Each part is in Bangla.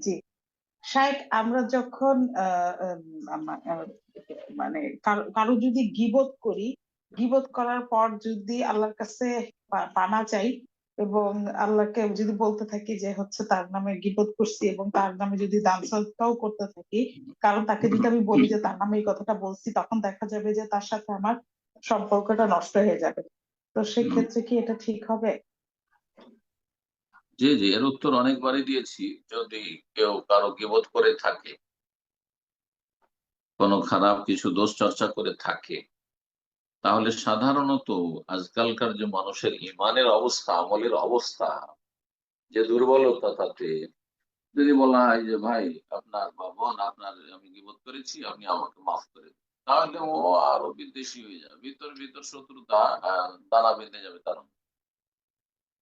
জি। শাইখ আমরা যখন মানে কারও যদি গিবত করি, গিবত করার পর যদি আল্লাহর কাছে পানা চাই এবং আল্লাহকে যদি বলতে থাকি যে হচ্ছে তার নামে গিবত করছি এবং তার নামে যদি দান সদকাও করতে থাকি, কারণ তাকে যদি আমি বলি যে তার নামে এই কথাটা বলছি, তখন দেখা যাবে যে তার সাথে আমার সম্পর্কটা নষ্ট হয়ে যাবে। তো সেক্ষেত্রে কি এটা ঠিক হবে? জি জি, এর উত্তর অনেকবারই দিয়েছি। যদি কেউ কারও গিবত করে থাকে, কোনো খারাপ কিছু দোষ চর্চা করে থাকে, তাহলে সাধারণত আজকালকার যে মানুষের ইমানের অবস্থা, আমলের অবস্থা, যে দুর্বলতা তাতে, যদি বলা হয় যে, ভাই, আপনার বা বোন আপনার, আমি গিবত করেছি, আপনি আমাকে মাফ করে তাহলে ও আরও বিদ্বেষী হয়ে যাবে, ভিতর ভিতর শত্রুতা দানা বেঁধে যাবে, তার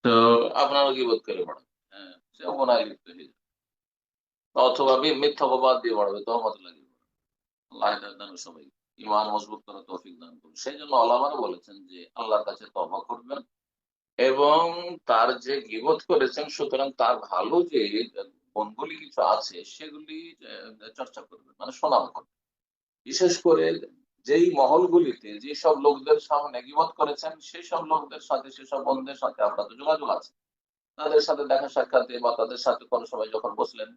তো আপনারও গিবত করে বাড়াবে হ্যাঁ সে লিপ্ত হয়ে যাবে। অথবা মিথ্যা অপবাদ দিয়ে তহমত লাগিয়ে আল্লাহ সবাই ইমান মজবুত তৌফিক দান সেই জন্য আল্লাহরা বলেছেন যে, আল্লাহর কাছে তবা করবেন এবং তার যে গিবত করেছেন, সুতরাং তার ভালো যে গুণগুলি কিছু আছে, সেগুলি চর্চা করবেন মানে শোনাম করবেন। বিশেষ করে যেই মহলগুলিতে যেসব লোকদের সামনে গিবত করেছেন সেই সব লোকদের সাথে, সেসব বন্ধুদের সাথে আপনাদের যোগাযোগ আছে। তাদের সাথে দেখা সাক্ষাতে বা তাদের সাথে কোনো সময় যখন বসলেন,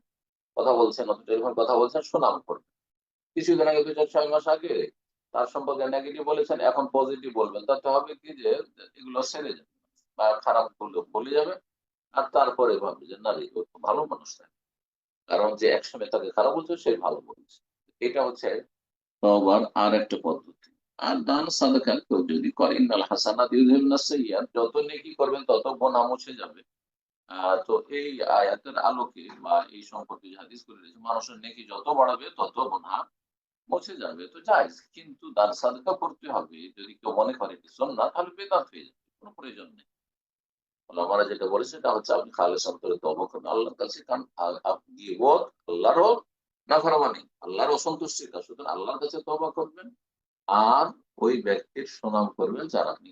কথা বলছেন, অথচ এরকম কথা বলছেন, সুনাম করবেন। কিছুদিন আগে দু চার, ছয় মাস আগে তার সম্পর্কে নেগেটিভ বলেছেন, এখন পজিটিভ বলবেন। তাতে হবে কি যে, এগুলো সেরে যাবে বা খারাপ বললে বলে যাবে, আর তারপরে ভাববে যে, না রে ভালো মানুষ কারণ যে একসময় তাকে খারাপ বলছে, সে ভালো বলছে। এটা হচ্ছে তবার আর একটা পদ্ধতি। আর দান সাদাকা কেউ যদি করেন আল হাসানাত ইউযহিবনা সাইয়্যাত যত নেকি করবেন তত গোনা মুছে যাবে তো এই আয়াতের আলোকে বা এই সম্পর্কে হাদিস করে রয়েছে, মানুষের নেকি যত বাড়াবে, তত গোনা মুছে যাবে। তো জায়েজ, কিন্তু দান সাদকা করতে হবে। যদি কেউ মনে করে এটি না তাহলে বেদাত হয়ে যাবে, কোনো প্রয়োজন নেই। ওলামারা যেটা বলেছে, সেটা হচ্ছে আপনি খালেস অন্তরে তবা করবেন, আল্লাহর কাছে কারণ আপনি গিবত আল্লাহরও না ফরমানি আল্লাহর অসন্তুষ্টির কাজ সুতরাং আল্লাহর কাছে তবা করবেন আর ওই ব্যক্তির সুনাম করবেন যারা আপনি